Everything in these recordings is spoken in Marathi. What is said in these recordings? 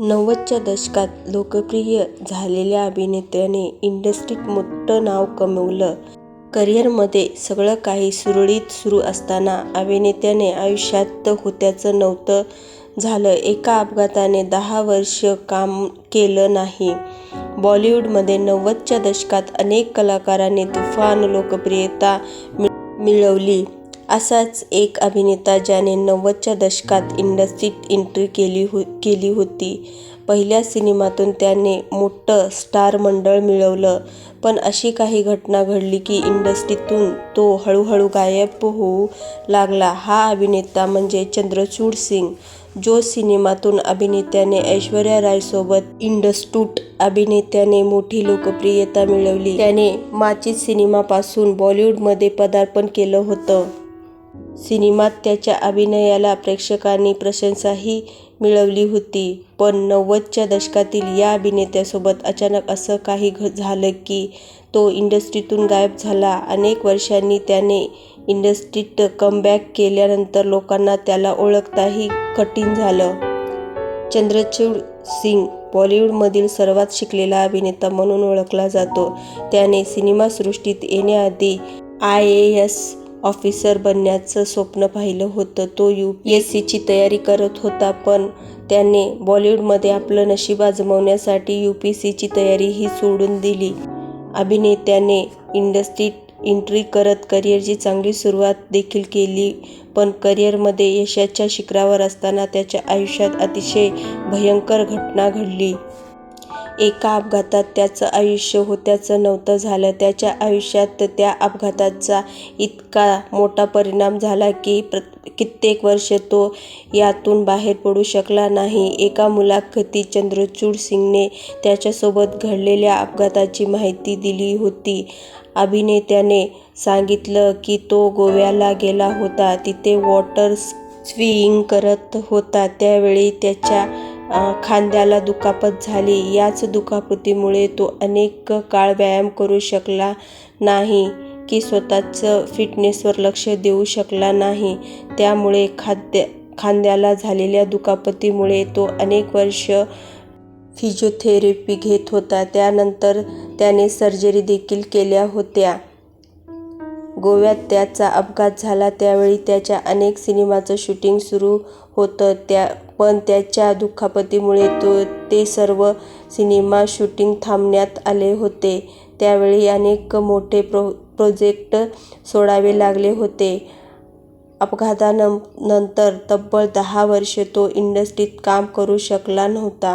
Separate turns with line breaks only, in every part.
नव्वदच्या दशकात लोकप्रिय झालेल्या अभिनेत्याने इंडस्ट्रीत मोठं नाव कमवलं. करिअरमध्ये सगळं काही सुरळीत सुरू असताना अभिनेत्याने आयुष्यात होत्याचं नव्हतं झालं. एका अपघाताने दहा वर्षं काम केलं नाही. बॉलिवूडमध्ये नव्वदच्या दशकात अनेक कलाकारांनी तुफान लोकप्रियता मिळवली. असाच एक अभिनेता ज्याने नव्वदच्या दशकात इंडस्ट्रीत एंट्री केली होती. पहिल्या सिनेमातून त्याने मोठं स्टारमंडळ मिळवलं. पण अशी काही घटना घडली की इंडस्ट्रीतून तो हळूहळू गायब होऊ लागला. हा अभिनेता म्हणजे चंद्रचूड सिंग. जो सिनेमातून अभिनेत्याने ऐश्वर्या रायसोबत इंडस्टूट अभिनेत्याने मोठी लोकप्रियता मिळवली. त्याने माचिस सिनेमापासून बॉलिवूडमध्ये पदार्पण केलं होतं. सिनेमात त्याच्या अभिनयाला प्रेक्षकांनी प्रशंसाही मिळवली होती. पण नव्वदच्या दशकातील या अभिनेत्यासोबत अचानक असं काही झालं की तो इंडस्ट्रीतून गायब झाला. अनेक वर्षांनी त्याने इंडस्ट्रीत कमबॅक केल्यानंतर लोकांना त्याला ओळखताही कठीण झालं. चंद्रचूड सिंग बॉलिवूडमधील सर्वात शिकलेला अभिनेता म्हणून ओळखला जातो. त्याने सिनेमासृष्टीत येण्याआधी आयएएस ऑफिसर बनण्याचं स्वप्न पाहिलं होतं. तो यू पी एस सीची तयारी करत होता. पण त्याने बॉलिवूडमध्ये आपलं नशीब आजमावण्यासाठी तयारी तयारीही सोडून दिली. अभिनेत्याने इंडस्ट्रीत एंट्री करत करिअरची चांगली सुरुवात देखील केली. पण करिअरमध्ये यशाच्या शिखरावर असताना त्याच्या आयुष्यात अतिशय भयंकर घटना घडली. एका अपघातात त्याचं आयुष्य होत्याचं नव्हतं झालं. त्याच्या आयुष्यात त्या अपघाताचा इतका मोठा परिणाम झाला की कित्येक वर्ष तो यातून बाहेर पडू शकला नाही. एका मुलाखतीत चंद्रचूड सिंगने त्याच्यासोबत घडलेल्या अपघाताची माहिती दिली होती. अभिनेत्याने सांगितलं की तो गोव्याला गेला होता. तिथे वॉटर स्कीइंग करत होता. त्यावेळी त्याच्या खांद्याला दुखापत झाली. याच दुखापतीमुळे तो अनेक काळ व्यायाम करू शकला नाही की स्वतःचं फिटनेसवर लक्ष देऊ शकला नाही. त्यामुळे खांद्याला झालेल्या दुखापतीमुळे तो अनेक वर्ष फिजिओथेरपी घेत होता. त्यानंतर त्याने सर्जरी देखील केल्या होत्या. गोव्यात त्याचा अपघात झाला त्यावेळी त्याच्या अनेक सिनेमांचं शूटिंग सुरू होतं. त्या पण त्याच्या दुखापतीमुळे ते सर्व सिनेमा शूटिंग थांबण्यात आले होते. त्यावेळी अनेक मोठे प्रो प्रोजेक्ट सोडावे लागले होते. अपघातानंतर तब्बल दहा वर्षे तो इंडस्ट्रीत काम करू शकला नव्हता.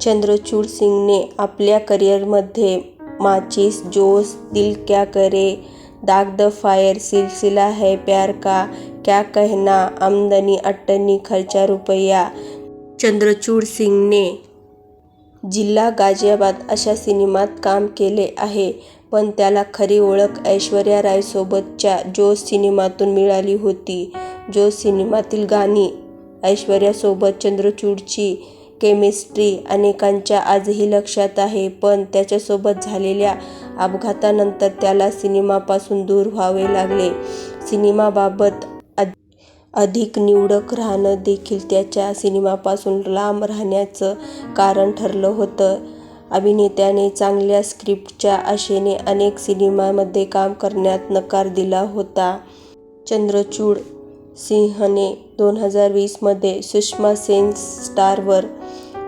चंद्रचूड सिंगने आपल्या करिअरमध्ये माचिस, जोश, दिल क्या करे, दाग द फायर, सिलसिला है प्यार का, क्या कहना, आमदनी अट्टनी खर्चा रुपया चंद्रचूड सिंगने जिल्हा गाझियाबाद अशा सिनेमात काम केले आहे. पण त्याला खरी ओळख ऐश्वर्या रायसोबतच्या जो सिनेमातून मिळाली होती. जो सिनेमातील गाणी, ऐश्वर्यासोबत चंद्रचूडची केमिस्ट्री अनेकांच्या आजही लक्षात आहे. पण त्याच्यासोबत झालेल्या अपघातानंतर त्याला सिनेमापासून दूर व्हावे लागले. सिनेमाबाबत अधिक निवडक राहणं देखील त्याच्या सिनेमापासून लांब राहण्याचं कारण ठरलं होतं. अभिनेत्याने चांगल्या स्क्रिप्टच्या आशेने अनेक सिनेमामध्ये काम करण्यात नकार दिला होता. चंद्रचूड सिंहने दोन हजार वीसमध्ये सुषमा सेन स्टारवर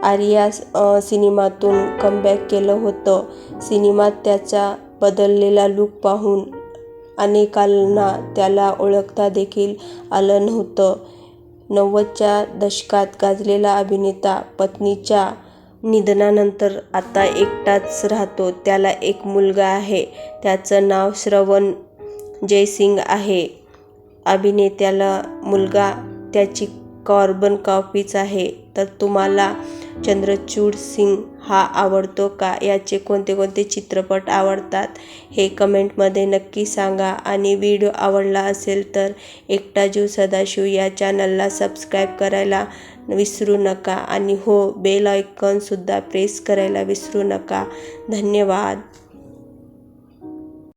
आर्या सिनेमातून कमबॅक केलं होतं. सिनेमात त्याचा बदललेला लूक पाहून अनेकांना त्याला ओळखता देखील आलं नव्हतं. नव्वदच्या दशकात गाजलेला अभिनेता पत्नीच्या निधनानंतर आता एकटाच राहतो. त्याला एक मुलगा आहे. त्याचं नाव श्रवण जयसिंग आहे. अभिनेत्याला मुलगा त्याची कॉर्बन कॉपीच आहे. तर तुम्हाला चंद्रचूड सिंग हा आवडतो का? याचे कोणते कोणते चित्रपट आवडतात हे कमेंटमध्ये नक्की सांगा. आणि व्हिडिओ आवडला असेल तर एकटा जीव सदाशिव या चॅनलला सबस्क्राईब करायला विसरू नका. आणि हो बेल आयकॉनसुद्धा प्रेस करायला विसरू नका. धन्यवाद.